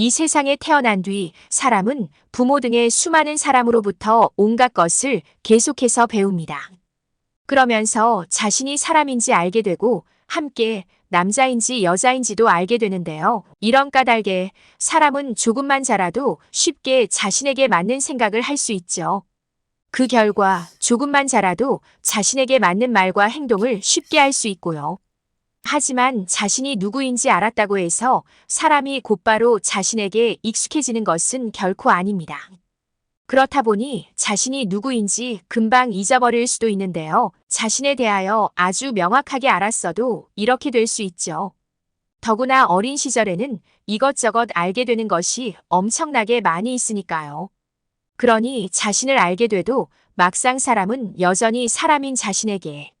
이 세상에 태어난 뒤 사람은 부모 등의 수많은 사람으로부터 온갖 것을 계속해서 배웁니다. 그러면서 자신이 사람인지 알게 되고 함께 남자인지 여자인지도 알게 되는데요. 이런 까닭에 사람은 조금만 자라도 쉽게 자신에게 맞는 생각을 할 수 있죠. 그 결과 조금만 자라도 자신에게 맞는 말과 행동을 쉽게 할 수 있고요. 하지만 자신이 누구인지 알았다고 해서 사람이 곧바로 자신에게 익숙해지는 것은 결코 아닙니다. 그렇다 보니 자신이 누구인지 금방 잊어버릴 수도 있는데요. 자신에 대하여 아주 명확하게 알았어도 이렇게 될 수 있죠. 더구나 어린 시절에는 이것저것 알게 되는 것이 엄청나게 많이 있으니까요. 그러니 자신을 알게 돼도 막상 사람은 여전히 사람인 자신에게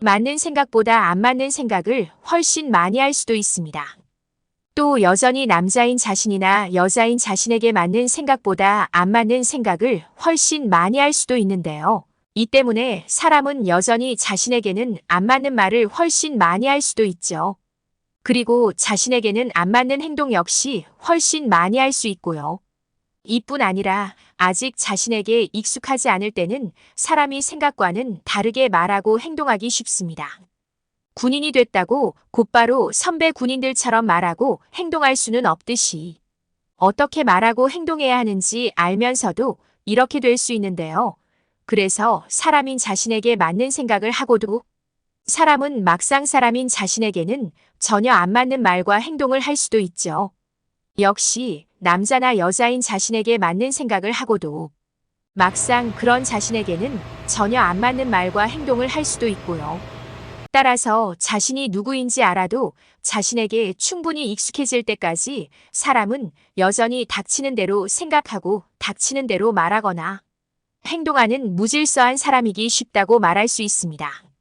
맞는 생각보다 안 맞는 생각을 훨씬 많이 할 수도 있습니다. 또 여전히 남자인 자신이나 여자인 자신에게 맞는 생각보다 안 맞는 생각을 훨씬 많이 할 수도 있는데요. 이 때문에 사람은 여전히 자신에게는 안 맞는 말을 훨씬 많이 할 수도 있죠. 그리고 자신에게는 안 맞는 행동 역시 훨씬 많이 할 수 있고요. 이뿐 아니라 아직 자신에게 익숙하지 않을 때는 사람이 생각과는 다르게 말하고 행동하기 쉽습니다. 군인이 됐다고 곧바로 선배 군인들처럼 말하고 행동할 수는 없듯이 어떻게 말하고 행동해야 하는지 알면서도 이렇게 될 수 있는데요. 그래서 사람인 자신에게 맞는 생각을 하고도 사람은 막상 사람인 자신에게는 전혀 안 맞는 말과 행동을 할 수도 있죠. 역시 남자나 여자인 자신에게 맞는 생각을 하고도 막상 그런 자신에게는 전혀 안 맞는 말과 행동을 할 수도 있고요. 따라서 자신이 누구인지 알아도 자신에게 충분히 익숙해질 때까지 사람은 여전히 닥치는 대로 생각하고 닥치는 대로 말하거나 행동하는 무질서한 사람이기 쉽다고 말할 수 있습니다.